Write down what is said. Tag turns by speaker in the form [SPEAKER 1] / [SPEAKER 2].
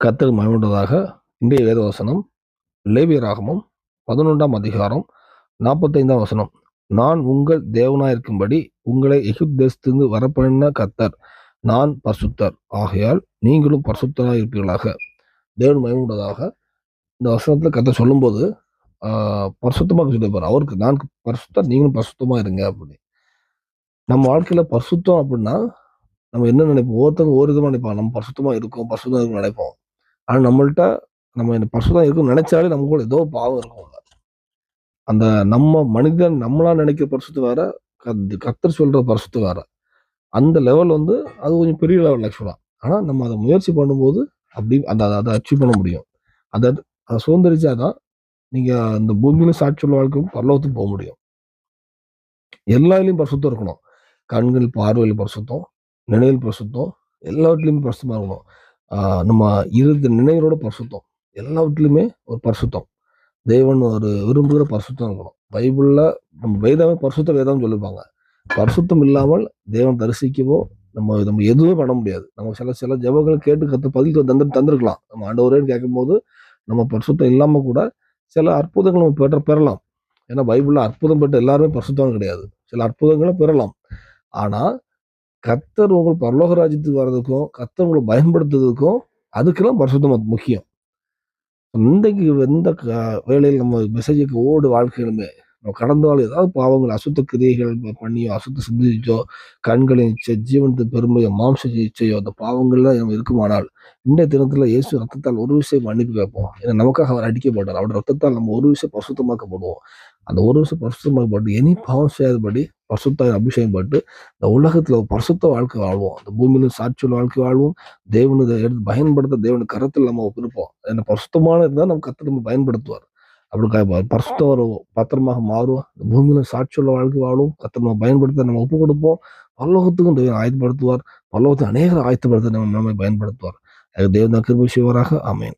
[SPEAKER 1] கத்தல் மகிழ்ந்ததாக இன்றைய வேதவசனம். லேவியராகமம் பதினொன்றாம் அதிகாரம் நாற்பத்தைந்தாம் வசனம். நான் உங்கள் தேவனாயிருக்கும்படி உங்களை எகிப்து தேசத்திலிருந்து வரப்பண்ணின கத்தர் நான் பர்சுத்தர். ஆகையால் நீங்களும் பர்சுத்தராக இருப்பீர்களாக தேவன் மகிமையுண்டதாக இந்த வசனத்தில் கர்த்தர் சொல்லும்போது ஆஹ், பரிசுத்தமாக சொல்லியிருப்பார். அவருக்கு நான் பரிசுத்தம் நீங்களும் பரிசுத்தமா இருங்க அப்படி நம்ம வாழ்க்கையில் பரிசுத்தம் அப்படின்னா நம்ம என்ன நினைப்போம்? ஒவ்வொருத்தவங்க ஒரு விதமாக நினைப்பாங்க. நம்ம பரிசுத்தமா இருக்கோம் பரிசுத்தம் இருக்கும் நினைப்போம். ஆனால் நம்மள்ட்ட நம்ம இந்த பர்சம் தான் இருக்கும் நினைச்சாலே நமக்குள்ள ஏதோ பாவம் இருக்கும் அந்த நம்ம மனிதன் நம்மளா நினைக்கிற பரிசுத்து வேற கத்- கத்தர் சொல்ற பரிசுத்து வேற. அந்த லெவல் வந்து அது கொஞ்சம் பெரிய லெவல் ஆக்சுவலா ஆனா நம்ம அதை முயற்சி பண்ணும்போது அப்படி அந்த அதை அச்சீவ் பண்ண முடியும். அதை அதை சுதந்திரிச்சாதான் நீங்க இந்த பூமியில சாட்சியுள்ள வாழ்க்கையும் பரலோகத்துக்கு போக முடியும். எல்லாத்துலேயும் பரிசுத்தம் இருக்கணும். கண்கள் பார்வையில் பரிசுத்தம் நினைவில் பரிசுத்தம் எல்லாத்துலேயும் பரிசுத்தமா இருக்கணும். நம்ம இருந்த நினைவுகளோட பரிசுத்தம். எல்லாவற்றிலுமே ஒரு பரிசுத்தம். தேவன் ஒரு விரும்புகிற பரிசுத்தம் இருக்கணும். பைபிளில் நம்ம வேதாமே பரிசுத்த வேதம் சொல்லிருப்பாங்க. பரிசுத்தம் இல்லாமல் தேவன் தரிசிக்கவோ நம்ம நம்ம எதுவுமே பண்ண முடியாது. நம்ம சில சில ஜபங்கள் கேட்டு கற்று பதில் தந்து தந்திருக்கலாம். நம்ம ஆண்டவரேன்னு கேட்கும்போது நம்ம பரிசுத்தம் இல்லாமல் கூட சில அற்புதங்கள் நம்ம பெற்ற பெறலாம். ஏன்னா பைபிளில் அற்புதம் பெற்ற எல்லாருமே பரிசுத்தம் கிடையாது. சில அற்புதங்களும் பெறலாம். ஆனால் கர்த்தர் உங்கள் பரலோக ராஜ்யத்துக்கு வர்றதுக்கும் கத்தர் உங்களை பயன்படுத்துறதுக்கும் அதுக்கெல்லாம் பரிசுத்தம் முக்கியம். இன்றைக்கு எந்த க- வேலையில் நம்ம மெசேஜுக்கு ஓடு வாழ்க்கையிலுமே நம்ம கடந்தாலும் ஏதாவது பாவங்கள் அசுத்த கிரியைகள் பண்ணியோ அசுத்த சிந்திச்சோ கண்களின் இச்சை ஜீவனத்து பெருமையோ மாம்ச இச்சையோ அந்த பாவங்கள்லாம் நம்ம இருக்குமானால் இன்றைய தினத்துல இயேசு ரத்தத்தால் ஒரு விஷயம் மன்னிப்பு கேட்போம். ஏன்னா நமக்காக அவர் அடிக்கப்பட்டார். அவருடைய ரத்தத்தால் நம்ம ஒரு விஷயம் பரிசுத்தமாக்கப்படுவோம். அந்த ஒரு வருஷம் பரிசுத்தமாக்கப்பட்டு இனி பாவம் செய்யாதபடி பரிசுத்த அபிஷேகம் பட்டு இந்த உலகத்தில் ஒரு பரிசுத்த வாழ்க்கை வாழ்வோம். அந்த பூமியிலும் சாட்சியுள்ள வாழ்க்கை வாழ்வோம். தேவனு எடுத்து பயன்படுத்த தேவனுக்கு கரத்தில் நம்ம இருப்போம் என்ன பரிசுத்தமான இருந்தால் நம்ம கத்தை நம்ம பயன்படுத்துவார். அப்படி பரிசுத்தம் ஒரு பத்திரமாக மாறும் இந்த பூமியில சாட்சியுள்ள வாழ்க்கை வாழும். கத்தை நம்ம பயன்படுத்த நம்ம ஒப்பு கொடுப்போம். பல்லோகத்துக்கும் தேவன் ஆயத்தப்படுத்துவார். பரலோகத்தை அநேகர் ஆயத்தப்படுத்த நம்ம நம்மை பயன்படுத்துவார். அது தேவன் கிருபி செய்வாராக. ஆமென்.